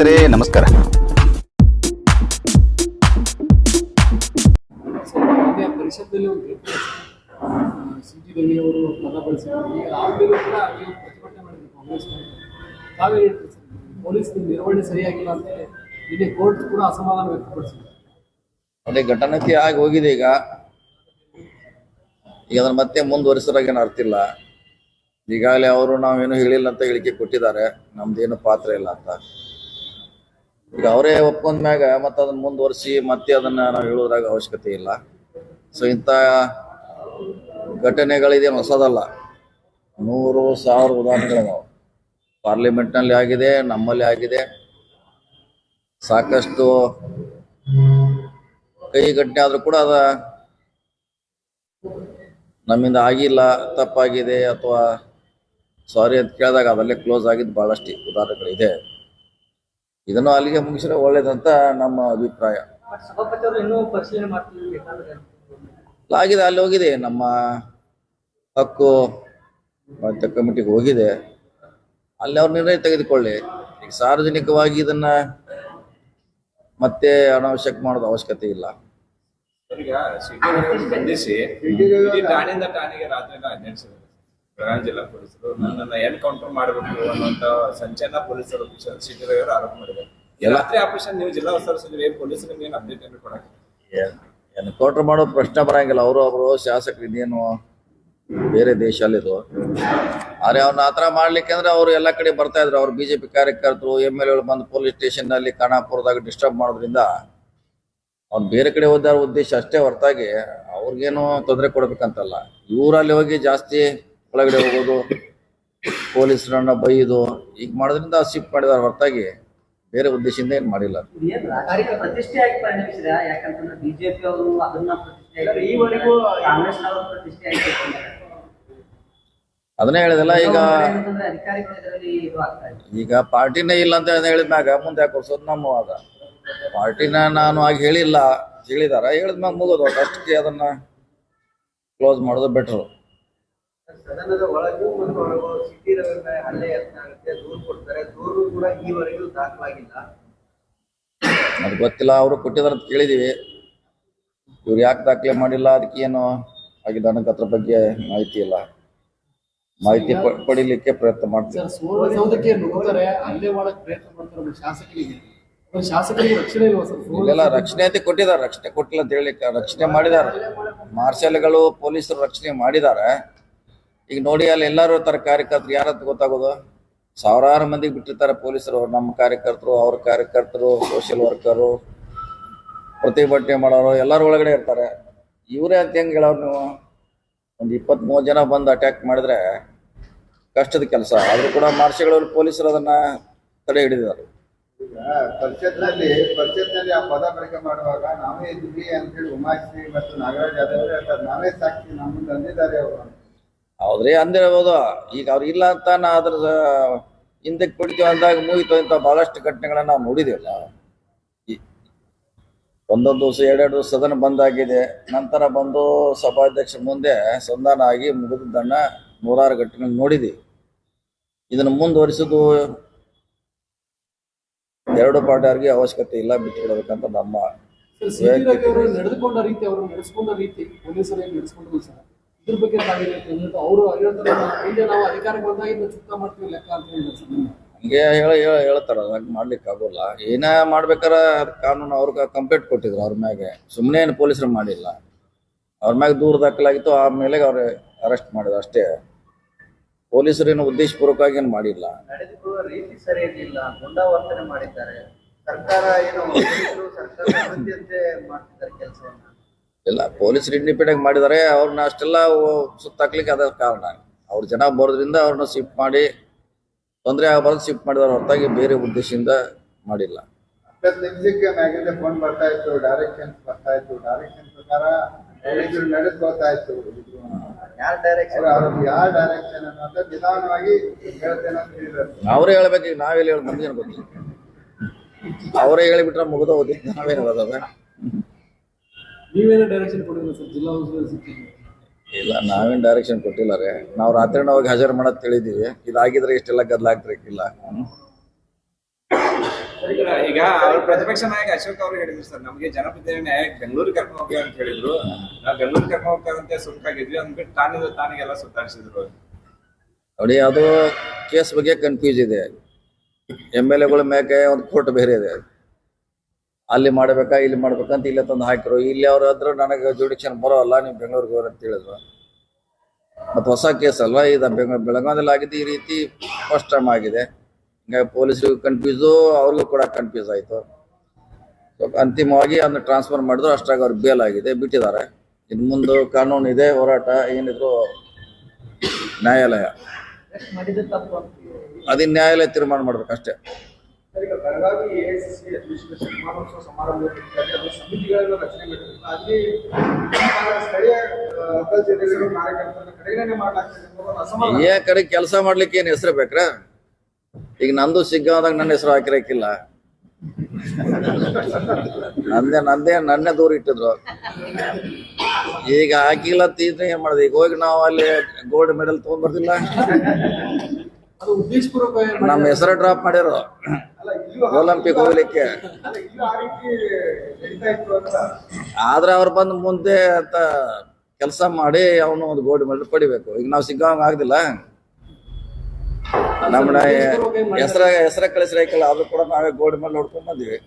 ಸ್ನೇಹಿತರೆ ನಮಸ್ಕಾರ. ಅದೇ ಘಟನೆತಿ ಆಗಿ ಹೋಗಿದೆ ಈಗ. ಈಗ ಅದನ್ನ ಮತ್ತೆ ಮುಂದುವರಿಸೋರಾಗ ಏನು ಅರ್ಥ ಇಲ್ಲ. ಈಗಾಗಲೇ ಅವರು ನಾವೇನು ಹೇಳಿಲ್ಲ ಅಂತ ಹೇಳಿಕೆ ಕೊಟ್ಟಿದ್ದಾರೆ. ನಮ್ದೇನು ಪಾತ್ರ ಇಲ್ಲ ಅಂತ. ಈಗ ಅವರೇ ಒಪ್ಕೊಂಡ ಮ್ಯಾಗ ಮತ್ತೆ ಅದನ್ನ ಮುಂದುವರಿಸಿ ಮತ್ತೆ ಅದನ್ನ ನಾವು ಹೇಳೋದ್ರಾಗ ಅವಶ್ಯಕತೆ ಇಲ್ಲ. ಸೊ ಇಂಥ ಘಟನೆಗಳಿದೇನು ಹೊಸದಲ್ಲ. ನೂರು ಸಾವಿರ ಉದಾಹರಣೆಗಳಿದಾವೆ ಪಾರ್ಲಿಮೆಂಟ್ನಲ್ಲಿ ಆಗಿದೆ, ನಮ್ಮಲ್ಲಿ ಆಗಿದೆ. ಸಾಕಷ್ಟು ಕೈ ಘಟನೆ ಆದರೂ ಕೂಡ ಅದ ನಮ್ಮಿಂದ ಆಗಿಲ್ಲ, ತಪ್ಪಾಗಿದೆ ಅಥವಾ ಸಾರಿ ಅಂತ ಕೇಳಿದಾಗ ಅದಲ್ಲೇ ಕ್ಲೋಸ್ ಆಗಿದ್ದು ಬಹಳಷ್ಟು ಉದಾಹರಣೆಗಳಿದೆ. ಇದನ್ನು ಅಲ್ಲಿಗೆ ಮುಗಿಸಿದ್ರೆ ಒಳ್ಳೇದಂತ ನಮ್ಮ ಅಭಿಪ್ರಾಯ. ಆಗಿದೆ ಅಲ್ಲಿ ಹೋಗಿದೆ. ನಮ್ಮ ಹಕ್ಕು ಮತ್ತೆ ಕಮಿಟಿಗೆ ಹೋಗಿದೆ. ಅಲ್ಲಿ ಅವ್ರ ನಿರ್ಣಯ ತೆಗೆದುಕೊಳ್ಳಿ. ಈಗ ಸಾರ್ವಜನಿಕವಾಗಿ ಇದನ್ನ ಮತ್ತೆ ಅನಾವಶ್ಯಕ ಮಾಡೋದು ಅವಶ್ಯಕತೆ ಇಲ್ಲ. ಈಗ ಠಾಣೆಯಿಂದ ಠಾಣೆಗೆ ರಾತ್ರಿ ಜಿಲ್ಲಾ ಪೊಲೀಸರು. ನನ್ನನ್ನು ಎನ್ಕೌಂಟರ್ ಮಾಡಬೇಕು ಅನ್ನುವಂತ ಸಂಚಲನ ಪೊಲೀಸರು ಸಿಟಿ ರವಿಯವರು ಆರೋಪ ಮಾಡಿದ್ದಾರೆ. ರಾತ್ರಿ ಆಪರೇಷನ್ ನೀವು ಜಿಲ್ಲಾ ಉಸ್ತುವಾರಿ ಸಚಿವರು ಏನ್ ಪೊಲೀಸರು ಏನು ಅಪ್ಡೇಟ್ ಏನು ಕೊಡಕ್ಕೆ ಎನ್ಕೌಂಟರ್ ಮಾಡೋ ಪ್ರಶ್ನೆ ಬರಂಗಿಲ್ಲ. ಅವರು ಅವರು ಶಾಸಕರು ಇದೇನು ಬೇರೆ ದೇಶ ಅಲ್ಲಿದು ಆದ್ರೆ ಅವ್ನ ಆತರ ಮಾಡ್ಲಿಕ್ಕೆ ಅಂದ್ರೆ ಅವ್ರು ಎಲ್ಲ ಕಡೆ ಬರ್ತಾ ಇದ್ರು. ಅವ್ರು ಬಿಜೆಪಿ ಕಾರ್ಯಕರ್ತರು ಎಂ ಎಲ್ ಎಗಳು ಬಂದು ಪೊಲೀಸ್ ಸ್ಟೇಷನ್ ಅಲ್ಲಿ ಖಾನಾಪುರದಾಗ ಡಿಸ್ಟರ್ಬ್ ಮಾಡೋದ್ರಿಂದ ಅವ್ನು ಬೇರೆ ಕಡೆ ಹೋದಾರ ಉದ್ದೇಶ ಅಷ್ಟೇ ಹೊರತಾಗಿ ಅವ್ರಿಗೇನು ತೊಂದರೆ ಕೊಡ್ಬೇಕಂತಲ್ಲ. ಇವರಲ್ಲಿ ಹೋಗಿ ಜಾಸ್ತಿ ಒಳಗಡೆ ಹೋಗೋದು ಪೊಲೀಸರನ್ನ ಬೈದು ಈಗ ಮಾಡೋದ್ರಿಂದ ಶಿಫ್ಟ್ ಮಾಡಿದಾರೆ ಹೊರತಾಗಿ ಬೇರೆ ಉದ್ದೇಶದಿಂದ ಏನು ಮಾಡಿಲ್ಲ. ಏನ್ ರಾಜಕೀಯ ಪ್ರತಿಷ್ಠೆಯಾಗಿ ಪರಿಣಮಿಸಿದ? ಯಾಕಂತಂದ್ರೆ ಬಿಜೆಪಿ ಅವರು ಅದನ್ನ ಹೇಳಿದಲ್ಲ ಈಗ ಈಗ ಪಾರ್ಟಿನೇ ಇಲ್ಲ ಅಂತ ಹೇಳಿದ್ಮ್ಯಾಗ ಮುಂದೆ ಯಾಕೆ ಕೊಡ್ಸೋದು ನಮ್ಮ ವಾದ. ಪಾರ್ಟಿನ ನಾನು ಆಗ ಹೇಳಿಲ್ಲ ಹೇಳಿದಾರ ಹೇಳಿದ್ಮ್ಯಾಗ ಮುಗೋದು ಅಷ್ಟಕ್ಕೆ ಅದನ್ನ ಕ್ಲೋಸ್ ಮಾಡೋದು ಬೆಟ್ರು ಸದನದ ಒಳಗೂ ಮತ್ತು ಹೊರಗೂ ಸಿಟಿ ರವಿ ಮೇಲೆ ಹಲ್ಲೆ ಯತ್ನ ಆಗುತ್ತೆ ದೂರು ಕೊಡ್ತಾರೆ. ದೂರು ಕೂಡ ಈವರೆಗೂ ದಾಖಲಾಗಿಲ್ಲ. ಅದು ಗೊತ್ತಿಲ್ಲ ಅವರು ಕೊಟ್ಟಿದ್ದಾರೆ ಅಂತ ಕೇಳಿದೀವಿ. ಇವ್ರು ಯಾಕೆ ದಾಖಲೆ ಮಾಡಿಲ್ಲ ಅದಕ್ಕೆ ಏನು ಆಗಿದೆ ನನಗೆ ಅದ್ರ ಬಗ್ಗೆ ಮಾಹಿತಿ ಇಲ್ಲ. ಮಾಹಿತಿ ಪಡೀಲಿಕ್ಕೆ ಪ್ರಯತ್ನ ಮಾಡ್ತೀವಿ. ಸರ್ ಸುವರ್ಣಸೌಧಕ್ಕೆ ನುಗ್ಗುತ್ತಾರೆ ಅಲ್ಲೇ ಪ್ರಯತ್ನ ಮಾಡ್ತಾರೆ ಶಾಸಕರಿಗೆ. ಶಾಸಕರಿಗೆ ರಕ್ಷಣೆ ಇಲ್ವಾ ಸರ್? ಇಲ್ಲೆಲ್ಲ ರಕ್ಷಣೆ ಅಂತ ಕೊಟ್ಟಿದ್ದಾರೆ ರಕ್ಷಣೆ ಕೊಟ್ಟಿಲ್ಲ ಅಂತ ಹೇಳಿ ರಕ್ಷಣೆ ಮಾಡಿದ್ದಾರೆ. ಮಾರ್ಷಲ್ಗಳು ಪೊಲೀಸರು ರಕ್ಷಣೆ ಮಾಡಿದ್ದಾರೆ. ಈಗ ನೋಡಿ, ಅಲ್ಲಿ ಎಲ್ಲರೂ ತರ ಕಾರ್ಯಕರ್ತರು. ಯಾರಂತ ಗೊತ್ತಾಗೋದು? ಸಾವಿರಾರು ಮಂದಿಗೆ ಬಿಟ್ಟಿರ್ತಾರೆ ಪೊಲೀಸರು. ನಮ್ಮ ಕಾರ್ಯಕರ್ತರು, ಅವ್ರ ಕಾರ್ಯಕರ್ತರು ಸೋಷಿಯಲ್ ವರ್ಕರು ಪ್ರತಿಭಟನೆ ಮಾಡೋರು, ಎಲ್ಲರೂ ಒಳಗಡೆ ಇರ್ತಾರೆ. ಇವರೇ ಅಂತ ಹೆಂಗೆ ಹೇಳೋರು ನೀವು? ಒಂದು ಇಪ್ಪತ್ತ್ ಮೂವತ್ತು ಜನ ಬಂದು ಅಟ್ಯಾಕ್ ಮಾಡಿದ್ರೆ ಕಷ್ಟದ ಕೆಲಸ. ಆದರೂ ಕೂಡ ಮಾರ್ಷಲ್ಗಳು ಪೊಲೀಸರು ಅದನ್ನ ತಡೆ ಹಿಡಿದಿದ್ದಾರೆ. ಮಾಡುವಾಗ ನಾವೇ ಇದ್ವಿ ಅಂತ ಹೇಳಿ ಉಮಾಶ್ರೀ ಮತ್ತು ನಾಗರಾಜ್ ಯಾದವ್ ನಾವೇ ಸಾಕ್ಷಿ, ನಮ್ಮ ತಂದಿದ್ದಾರೆ ಅವರು ಹೌದ್ರಿ, ಅಂದಿರ್ಬೋದು. ಈಗ ಅವ್ರು ಇಲ್ಲ ಅಂತ ನಾ ಅದ್ರ ಹಿಂದಕ್ಕೆ ಕೊಡ್ತೀವಿ ಅಂದಾಗ ಮುಗಿತು ಅಂತ ಬಹಳಷ್ಟು ಘಟನೆಗಳನ್ನ ನಾವು ಒಂದೊಂದು ದಿವಸ, ಎರಡೆರಡು ದಿವಸ ಸದನ ಬಂದಾಗಿದೆ ನಂತರ ಬಂದು ಸಭಾಧ್ಯಕ್ಷ ಮುಂದೆ ಸಂಧಾನ ಆಗಿ ಮುಗಿದನ್ನ ನೂರಾರು ಘಟನೆಗಳು ನೋಡಿದ್ದೀವಿ ಇದನ್ನು ಮುಂದುವರಿಸೋದು ಎರಡು ಪಾರ್ಟಿಯವ್ರಿಗೆ ಅವಶ್ಯಕತೆ ಇಲ್ಲ, ಬಿಟ್ಟುಕೊಡ್ಬೇಕಂತ ನಮ್ಮ ನಡೆದುಕೊಂಡ ರೀತಿ ಅವರು ನಡೆಸ್ಕೊಂಡ ರೀತಿ, ಪೊಲೀಸರು ಏನು ನಡೆಸ್ಕೊಂಡ್ರು ಸರ್? ಇದ್ರ ಬಗ್ಗೆ? ಅವರು ಹೇಳ್ತಾರೆ ನಾವು ಅಧಿಕಾರಕ್ಕೆ ಬಂದಾಗ ಇನ್ನು ಚುಕ್ತ ಮಾಡ್ತೀವಿ ಲೆಕ್ಕ ಅಂತ ಹೇಳಿದ್ರು ಹಂಗೆ ಹೇಳ ಹೇಳ ಹೇಳ್ತಾರ ಹಂಗೆ ಮಾಡ್ಲಿಕ್ಕೆ ಆಗೋಲ್ಲ. ಏನ ಮಾಡ್ಬೇಕಾರ ಕಾನೂನು ಅವ್ರಿಗೆ ಕಂಪ್ಲೇಂಟ್ ಕೊಟ್ಟಿದ್ರು ಅವ್ರ ಮ್ಯಾಗೆ. ಸುಮ್ಮನೆ ಏನು ಪೊಲೀಸರು ಮಾಡಿಲ್ಲ. ಅವ್ರ ಮ್ಯಾಗ ದೂರ ದಾಖಲಾಗಿತ್ತು ಆಮೇಲೆ ಅವ್ರ ಅರೆಸ್ಟ್ ಮಾಡಿದ್ರು ಅಷ್ಟೇ. ಪೊಲೀಸರು ಏನು ಉದ್ದೇಶಪೂರ್ವಕವಾಗಿ ಏನು ಮಾಡಿಲ್ಲ. ರೀತಿ ಸರಿ ಇರಲಿಲ್ಲ ಗುಂಡಾವರ್ತನೆ ಮಾಡಿದ್ದಾರೆ. ಸರ್ಕಾರ ಏನು ಸರ್ಕಾರ ಮಾಡ್ತಿದ್ದಾರೆ ಕೆಲಸವನ್ನ. ಇಲ್ಲ ಪೊಲೀಸರು ಇಂಡಿಪೆಂಡೆಂಟ್ ಮಾಡಿದ್ದಾರೆ ಅವ್ರನ್ನ ಅಷ್ಟೆಲ್ಲ ಸುತ್ತಾಕ್ಲಿಕ್ಕೆ ಅದ ಕಾರಣ. ಅವ್ರ ಜನ ಬರೋದ್ರಿಂದ ಅವ್ರನ್ನ ಶಿಫ್ಟ್ ಮಾಡಿ ತೊಂದರೆ ಆಗಬಾರ್ದು ಶಿಫ್ಟ್ ಮಾಡಿದಾರೆ ಹೊರತಾಗಿ ಬೇರೆ ಉದ್ದೇಶದಿಂದ ಮಾಡಿಲ್ಲ. ಫೋನ್ ಬರ್ತಾ ಇತ್ತು ಡೈರೆಕ್ಷನ್ ಬರ್ತಾ ಇತ್ತು. ಡೈರೆಕ್ಷನ್ ಪ್ರಕಾರ ನಡೆಸ್ಕೊಳ್ತಾ ಇತ್ತು. ಯಾರ ಡೈರೆಕ್ಷನ್ ಯಾರ ಡೈರೆಕ್ಷನ್ ಅನ್ನೋದು ನಿಧಾನವಾಗಿ ಹೇಳ್ತೇನೆ ಅಂತ ಹೇಳಿದ್ರು ಅವರೇ ಹೇಳ್ಬೇಕು ಈಗ ನಾವೆಲ್ಲ ಹೇಳಿ ನಮ್ಗೇನು ಗೊತ್ತಿಲ್ಲ. ಅವರೇ ಹೇಳಿಬಿಟ್ರೆ ಮುಗಿದ ಹೋಗಿ ನಾವೇನು ಹೇಳೋದ ನೀವೇನೋ ಡೈರೆಕ್ಷನ್ ಕೊಟ್ಟಿಲ್ಲ ಸರ್? ಜಿಲ್ಲಾ ಉಸ್ತುವಾರಿ ಇಲ್ಲ ನಾವೇನು ಡೈರೆಕ್ಷನ್ ಕೊಟ್ಟಿಲ್ಲ ರೀ. ನಾವು ರಾತ್ರಿ ಹೋಗಿ ಹಾಜರು ಮಾಡಕ್ ತಿಳಿದೀವಿ. ಇದಾಗಿದ್ರೆ ಇಷ್ಟೆಲ್ಲ ಗದ್ದಲ ಆಗ್ತಿರ್ಕಿಲ್ಲ ಈಗ ಅವ್ರ ಪ್ರತಿಪಕ್ಷ ನಾಯಕ ಅಶೋಕ್ ಅವರು ಹೇಳಿದ್ರು ಸರ್ ನಮಗೆ ಜನಪ್ರತಿನಿಧಿ ಬೆಂಗಳೂರು ಬೆಂಗಳೂರಿಗೆ ಕರ್ಕೊಂಡು ಹೋಗಿ ಅಂತ ಹೇಳಿದ್ರು. ನಾವು ಬೆಂಗಳೂರು ಕರ್ಕೊಂಡು ಹೋಗ್ತಾರಂತೆ ಸುಟ್ಟಾಗಿದ್ವಿ. ಅಂದ್ಬಿಟ್ಟು ತಾನಿಂದ ತಾನಿಗೆಲ್ಲ ಸುತ್ತಾಡಿಸಿದ್ರು ನೋಡಿ ಅದು ಕೇಸ್ ಬಗ್ಗೆ ಕನ್ಫ್ಯೂಸ್ ಇದೆ. ಎಂ ಎಲ್ ಎಗಳ ಮ್ಯಾಕೆ ಒಂದು ಕೋರ್ಟ್ ಬೇರೆ ಇದೆ. ಅಲ್ಲಿ ಮಾಡ್ಬೇಕಾ ಇಲ್ಲಿ ಮಾಡ್ಬೇಕಂತ ಇಲ್ಲೇ ತಂದು ಹಾಕಿರು ಇಲ್ಲಿ ಅವ್ರ ಹತ್ರ ನನಗೆ ಜುಡಿಕ್ಷನ್ ಬರೋಲ್ಲ ನೀವು ಬೆಂಗಳೂರಿಗೆ ಹೋಗ್ರಿ ಅಂತ ಹೇಳಿದ್ರು. ಮತ್ತು ಹೊಸ ಕೇಸ್ ಅಲ್ವಾ ಇದು? ಬೆಂಗಳೂರು ಬೆಳಗಾವಿಯಲ್ಲಿ ಆಗಿದ್ದು ಈ ರೀತಿ ಫಸ್ಟ್ ಟೈಮ್ ಆಗಿದೆ. ಹಿಂಗಾಗಿ ಪೊಲೀಸರಿಗೂ ಕನ್ಫ್ಯೂಸು ಅವ್ರಿಗೂ ಕೂಡ ಕನ್ಫ್ಯೂಸ್ ಆಯಿತು. ಸೊ ಅಂತಿಮವಾಗಿ ಅದನ್ನು ಟ್ರಾನ್ಸ್ಫರ್ ಮಾಡಿದ್ರು ಅಷ್ಟಾಗಿ ಅವ್ರು ಬೇಲ್ ಆಗಿದೆ ಬಿಟ್ಟಿದ್ದಾರೆ. ಇನ್ನು ಮುಂದೆ ಕಾನೂನು ಇದೆ ಹೋರಾಟ ಏನಿದ್ರು ನ್ಯಾಯಾಲಯ. ಅದಿನ್ ನ್ಯಾಯಾಲಯ ತೀರ್ಮಾನ ಮಾಡ್ಬೇಕಷ್ಟೇ. ಈಗ ಬೆಳಗಾವಿ ಎಐಸಿಸಿ ಅಡ್ಮಿನಿಸ್ಟ್ರೇಷನ್ ಶತಮಾನೋತ್ಸವ ಸಮಾರಂಭದಲ್ಲಿ ಅದು ಸಮಿತಿಗಳನ್ನು ರಚನೆ ಮಾಡಿದ್ರು. ಅಲ್ಲಿ ನಮ್ಮ ಸ್ಥಳೀಯ ಆ, ಅಪರಾಧ ಜಿಲ್ಲೆಗಳು ಕಾರ್ಯಕರ್ತರನ್ನ ಕಡೆಗಣನೆ ಮಾಡಲಾಗ್ತದೆ ಅನ್ನೋ ಒಂದು ಏ ಕಡೆ ಕೆಲಸ ಮಾಡ್ಲಿಕ್ಕೆ ಏನ್ ಹೆಸರು ಬೇಕ್ರ? ಈಗ ನಂದು ಸಿಗ್ಗಾದಾಗ ನನ್ನ ಹೆಸರು ಹಾಕಿರಕ್ಕಿಲ್ಲ ನಂದೇ ನಂದೇ ನನ್ನೇ ದೂರ ಇಟ್ಟಿದ್ರು. ಈಗ ಹಾಕಿಲ್ಲ ತೀದ್ರೆ ಏನ್ ಮಾಡುದು? ಈಗ ಹೋಗಿ ನಾವು ಅಲ್ಲಿ ಗೋಲ್ಡ್ ಮೆಡಲ್ ತಗೊಂಡ್ ಬರ್ತಿಲ್ಲ ಅದು ಉದ್ದೇಶಪೂರ್ವಕ ನಮ್ಮ ಹೆಸರು ಡ್ರಾಪ್ ಮಾಡಿರೋ ಒಲಿಂಪಿಕ್ ಹೋಗ್ಲಿಕ್ಕೆ. ಆದ್ರೆ ಅವ್ರು ಬಂದು ಮುಂದೆ ಅಂತ ಕೆಲಸ ಮಾಡಿ ಅವನು ಒಂದು ಗೋಲ್ಡ್ ಮೆಡಲ್ ಪಡಿಬೇಕು. ಈಗ ನಾವು ಸಿಗ್ಗಂಗ ಆಗ್ದಿಲ್ಲ. ನಮ್ಮ ಹೆಸರ ಹೆಸರ ಕಳಿಸ್ರೈಕಲ್ಲ ಅದು ಕೂಡ ನಾವೇ ಗೋಲ್ಡ್ ಮೆಡಲ್ ಹೊಡ್ಕೊಂಡ್ ಬಂದಿವಿ.